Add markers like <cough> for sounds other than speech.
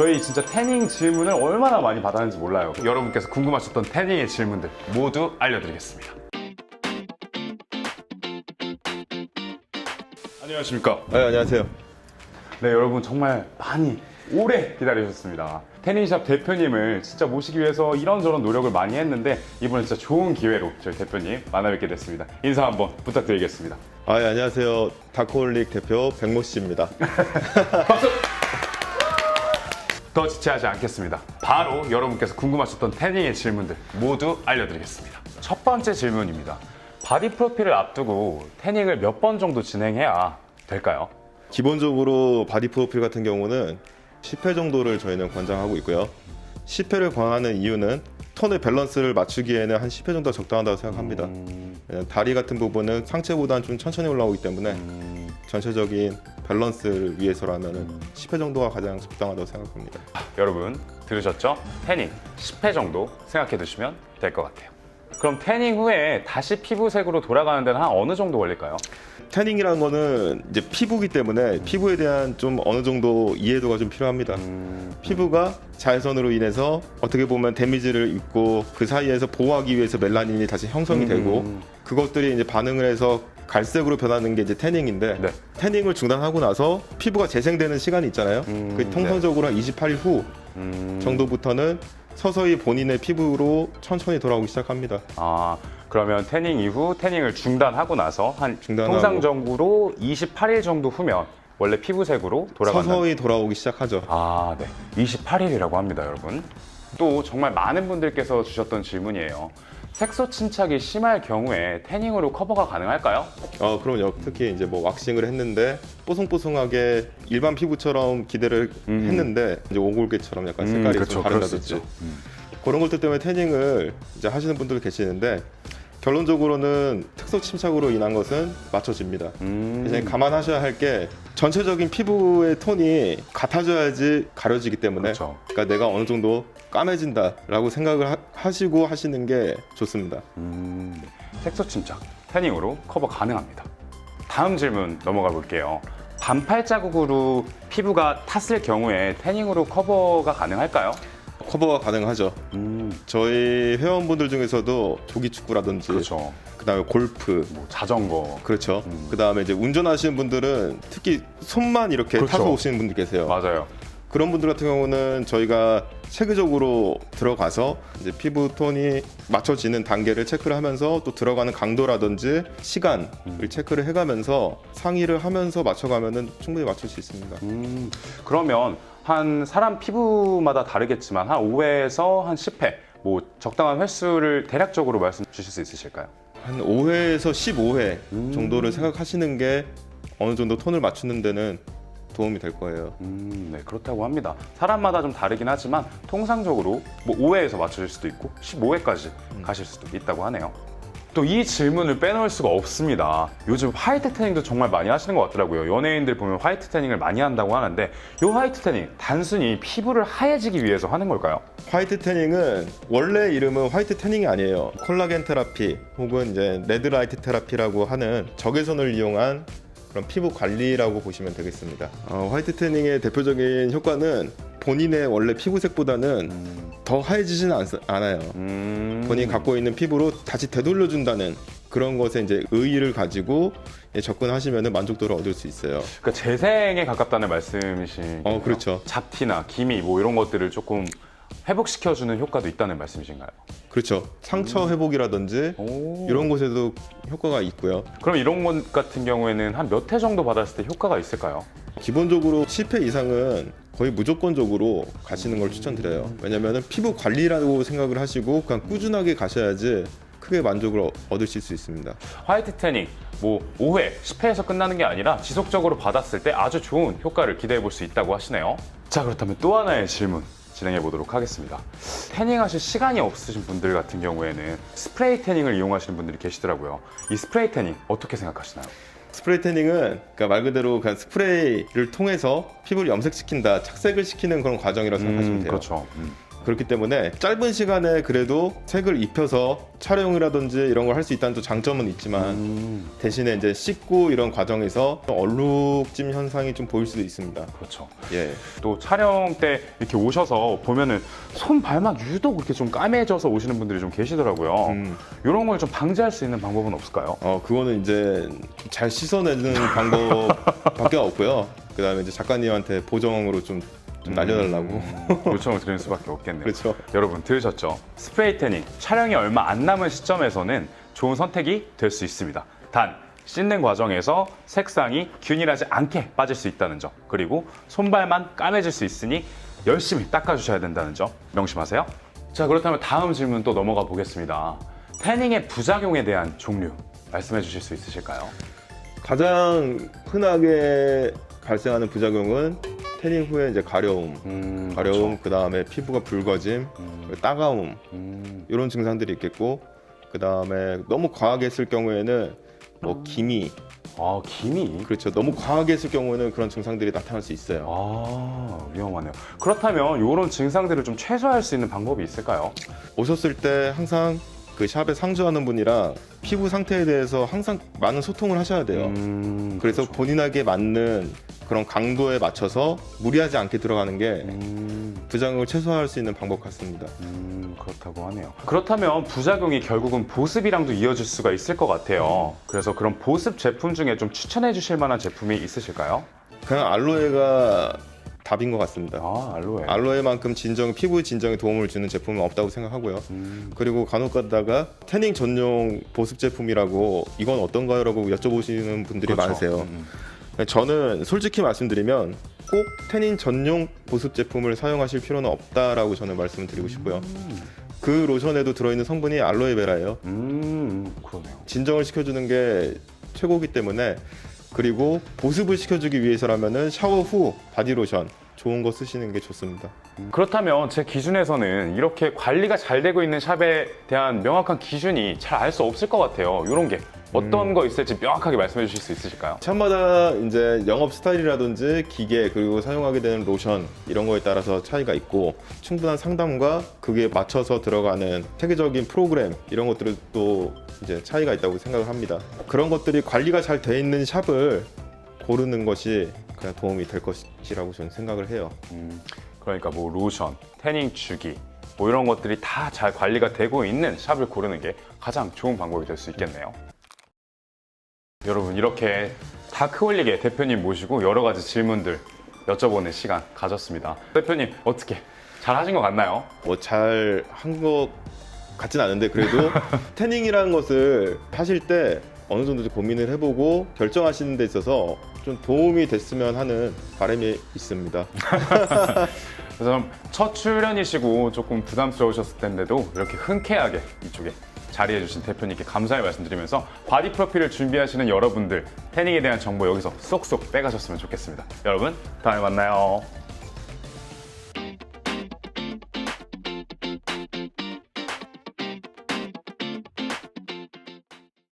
저희 진짜 태닝 질문을 얼마나 많이 받았는지 몰라요. 여러분께서 궁금하셨던 태닝의 질문들 모두 알려드리겠습니다. 안녕하십니까. 네, 안녕하세요. 네, 여러분 정말 많이 오래 기다리셨습니다. 태닝샵 대표님을 진짜 모시기 위해서 이런저런 노력을 많이 했는데 이번엔 진짜 좋은 기회로 저희 대표님 만나뵙게 됐습니다. 인사 한번 부탁드리겠습니다. 아, 예, 안녕하세요. 다크홀릭 대표 백모 씨입니다. <laughs> 더 지체하지 않겠습니다. 바로 여러분께서 궁금하셨던 태닝의 질문들 모두 알려드리겠습니다. 첫 번째 질문입니다. 바디 프로필을 앞두고 태닝을 몇 번 정도 진행해야 될까요? 기본적으로 바디 프로필 같은 경우는 10회 정도를 저희는 권장하고 있고요. 10회를 권하는 이유는 톤의 밸런스를 맞추기에는 한 10회 정도가 적당하다고 생각합니다. 왜냐면 다리 같은 부분은 상체보다는 좀 천천히 올라오기 때문에 전체적인 밸런스를 위해서라면 10회 정도가 가장 적당하다고 생각합니다. 여러분 들으셨죠? 태닝 10회 정도 생각해 두시면 될 것 같아요. 그럼 태닝 후에 다시 피부색으로 돌아가는 데는 한 어느 정도 걸릴까요? 태닝이라는 거는 이제 피부기 때문에 피부에 대한 좀 어느 정도 이해도가 좀 필요합니다. 피부가 자외선으로 인해서 어떻게 보면 데미지를 입고 그 사이에서 보호하기 위해서 멜라닌이 다시 형성이 되고 그것들이 이제 반응을 해서 갈색으로 변하는 게 이제 태닝인데 네. 태닝을 중단하고 나서 피부가 재생되는 시간이 있잖아요. 음, 그 통상적으로 한 28일 후 음, 정도부터는 서서히 본인의 피부로 천천히 돌아오기 시작합니다. 아 그러면 태닝 이후 태닝을 중단하고 나서 한 중단하고. 통상적으로 28일 정도 후면 원래 피부색으로 돌아간다. 서서히 돌아오기 시작하죠. 아, 네. 28일이라고 합니다, 여러분. 또 정말 많은 분들께서 주셨던 질문이에요. 색소 침착이 심할 경우에 태닝으로 커버가 가능할까요? 어, 그럼요. 특히 이제 뭐 왁싱을 했는데 뽀송뽀송하게 일반 피부처럼 기대를 음. 했는데 이제 오골개처럼 약간 음, 색깔이 그렇죠. 좀 그럴 수 다르다든지 있죠. 음. 그런 것들 때문에 태닝을 이제 하시는 분들 계시는데 결론적으로는 특수 침착으로 인한 것은 맞춰집니다. 음. 이제 감안하셔야 할 게 전체적인 피부의 톤이 같아져야지 가려지기 때문에 그렇죠. 그러니까 내가 어느 정도 까매진다라고 생각을 하, 시고 하시는 게 좋습니다. 음, 색소 침착, 태닝으로 커버 가능합니다. 다음 질문 넘어가 볼게요. 반팔 자국으로 피부가 탔을 경우에 태닝으로 커버가 가능할까요? 커버가 가능하죠. 음, 저희 회원분들 중에서도 조기 축구라든지 그렇죠. 그다음에 골프 뭐 자전거. 그렇죠. 음. 그다음에 이제 운전하시는 분들은 특히 손만 이렇게 그렇죠. 타서 오시는 분들 계세요. 맞아요. 그런 분들 같은 경우는 저희가 체계적으로 들어가서 이제 피부 톤이 맞춰지는 단계를 체크를 하면서 또 들어가는 강도라든지 시간을 음. 체크를 해가면서 상의를 하면서 맞춰가면은 충분히 맞출 수 있습니다. 음, 그러면 한 사람 피부마다 다르겠지만 한 5회에서 한 10회 뭐 적당한 횟수를 대략적으로 말씀 주실 수 있으실까요? 한 5회에서 15회 음. 정도를 생각하시는 게 어느 정도 톤을 맞추는 데는 도움이 될 거예요. 음, 네, 그렇다고 합니다. 사람마다 좀 다르긴 하지만 통상적으로 뭐 5회에서 맞춰질 수도 있고 15회까지 가실 수도 있다고 하네요. 또 이 질문을 빼놓을 수가 없습니다. 요즘 화이트 태닝도 정말 많이 하시는 것 같더라고요. 연예인들 보면 화이트 태닝을 많이 한다고 하는데 이 화이트 태닝 단순히 피부를 하얘지기 위해서 하는 걸까요? 화이트 태닝은 원래 이름은 화이트 태닝이 아니에요. 콜라겐 테라피 혹은 이제 레드 라이트 테라피라고 하는 적외선을 이용한 그런 피부 관리라고 보시면 되겠습니다. 어, 화이트 태닝의 대표적인 효과는 본인의 원래 피부색보다는 더 하얘지지는 않, 않아요. 음, 본인이 갖고 있는 피부로 다시 되돌려준다는 그런 것에 이제 의의를 가지고 예, 접근하시면 만족도를 얻을 수 있어요. 그러니까 재생에 가깝다는 말씀이신 어, 그렇죠. 잡티나 기미 뭐 이런 것들을 조금 회복시켜주는 효과도 있다는 말씀이신가요? 그렇죠. 상처 회복이라든지 오. 이런 곳에도 효과가 있고요. 그럼 이런 것 같은 경우에는 한 몇 회 정도 받았을 때 효과가 있을까요? 기본적으로 10회 이상은 거의 무조건적으로 가시는 걸 추천드려요. 왜냐면은 피부 관리라고 생각을 하시고 그냥 꾸준하게 가셔야지 크게 만족을 어- 얻으실 수 있습니다. 화이트 태닝 뭐 5회, 10회에서 끝나는 게 아니라 지속적으로 받았을 때 아주 좋은 효과를 기대해 볼 수 있다고 하시네요. 자, 그렇다면 또 하나의 질문 진행해 보도록 하겠습니다. 태닝 하실 시간이 없으신 분들 같은 경우에는 스프레이 태닝을 이용하시는 분들이 계시더라고요. 이 스프레이 태닝 어떻게 생각하시나요? 스프레이 태닝은 그러니까 말 그대로 그냥 스프레이를 통해서 피부를 염색시킨다, 착색을 시키는 그런 과정이라고 생각하시면 돼요. 그렇죠. 음. 그렇기 때문에 짧은 시간에 그래도 색을 입혀서 촬영이라든지 이런 걸 할 수 있다는 또 장점은 있지만 음, 대신에 이제 씻고 이런 과정에서 좀 얼룩짐 현상이 좀 보일 수도 있습니다. 그렇죠. 예. 또 촬영 때 이렇게 오셔서 보면은 손 발막 유독 이렇게 좀 까매져서 오시는 분들이 좀 계시더라고요. 음. 이런 걸 좀 방지할 수 있는 방법은 없을까요? 어 그거는 이제 잘 씻어내는 방법밖에 없고요. 그 다음에 이제 작가님한테 보정으로 좀, 좀 날려달라고. 음, 요청을 드릴 수밖에 없겠네요. 그렇죠. 여러분 들으셨죠? 스프레이 태닝 촬영이 얼마 안 남은 시점에서는 좋은 선택이 될 수 있습니다. 단 씻는 과정에서 색상이 균일하지 않게 빠질 수 있다는 점 그리고 손발만 까매질 수 있으니 열심히 닦아주셔야 된다는 점 명심하세요. 자 그렇다면 다음 질문 또 넘어가 보겠습니다. 태닝의 부작용에 대한 종류 말씀해 주실 수 있으실까요? 가장 흔하게 발생하는 부작용은 태닝 후에 이제 가려움, 음, 가려움, 그 다음에 피부가 붉어짐, 음, 따가움 음, 이런 증상들이 있겠고, 그 다음에 너무 과하게 했을 경우에는 뭐 기미, 아 김이 그렇죠. 너무 과하게 했을 경우에는 그런 증상들이 나타날 수 있어요. 아 위험하네요. 그렇다면 이런 증상들을 좀 최소화할 수 있는 방법이 있을까요? 오셨을 때 항상 그 샵에 상주하는 분이랑 피부 상태에 대해서 항상 많은 소통을 하셔야 돼요. 음, 그래서 본인에게 맞는 그런 강도에 맞춰서 무리하지 않게 들어가는 게 음, 부작용을 최소화할 수 있는 방법 같습니다. 음, 그렇다고 하네요. 그렇다면 부작용이 결국은 보습이랑도 이어질 수가 있을 것 같아요. 그래서 그런 보습 제품 중에 좀 추천해 주실 만한 제품이 있으실까요? 그냥 알로에가 답인 것 같습니다. 아 알로에. 알로에만큼 진정 피부 진정에 도움을 주는 제품은 없다고 생각하고요. 음, 그리고 간혹 가다가 태닝 전용 보습 제품이라고 이건 어떤가요라고 여쭤보시는 분들이 그렇죠. 많으세요. 음, 저는 솔직히 말씀드리면 꼭 태닝 전용 보습 제품을 사용하실 필요는 없다라고 저는 말씀을 드리고 싶고요. 음, 그 로션에도 들어있는 성분이 알로에베라예요. 음, 그러네요. 진정을 시켜주는 게 최고기 때문에 그리고 보습을 시켜주기 위해서라면은 샤워 후 바디 로션 좋은 거 쓰시는 게 좋습니다. 그렇다면 제 기준에서는 이렇게 관리가 잘 되고 있는 샵에 대한 명확한 기준이 잘 알 수 없을 것 같아요. 이런 게 어떤 거 있을지 명확하게 말씀해 주실 수 있으실까요? 샵마다 이제 영업 스타일이라든지 기계 그리고 사용하게 되는 로션 이런 거에 따라서 차이가 있고 충분한 상담과 그게 맞춰서 들어가는 체계적인 프로그램 이런 것들도 이제 차이가 있다고 생각을 합니다. 그런 것들이 관리가 잘 돼 있는 샵을 고르는 것이 그냥 도움이 될 것이라고 저는 생각을 해요. 음, 그러니까 뭐 로션, 태닝 주기 뭐 이런 것들이 다 잘 관리가 되고 있는 샵을 고르는 게 가장 좋은 방법이 될 수 있겠네요. 여러분 이렇게 다크홀릭의 대표님 모시고 여러 가지 질문들 여쭤보는 시간 가졌습니다. 대표님 어떻게 잘 하신 것 같나요? 뭐 잘 한 것 같진 않은데 그래도 <laughs> 태닝이라는 것을 하실 때 어느 정도 좀 고민을 해보고 결정하시는 데 있어서 좀 도움이 됐으면 하는 바람이 있습니다. <laughs> 그래서 첫 출연이시고 조금 부담스러우셨을 텐데도 이렇게 흔쾌하게 이쪽에 자리해주신 대표님께 감사의 말씀드리면서 바디 프로필을 준비하시는 여러분들 태닝에 대한 정보 여기서 쏙쏙 빼가셨으면 좋겠습니다. 여러분 다음에 만나요.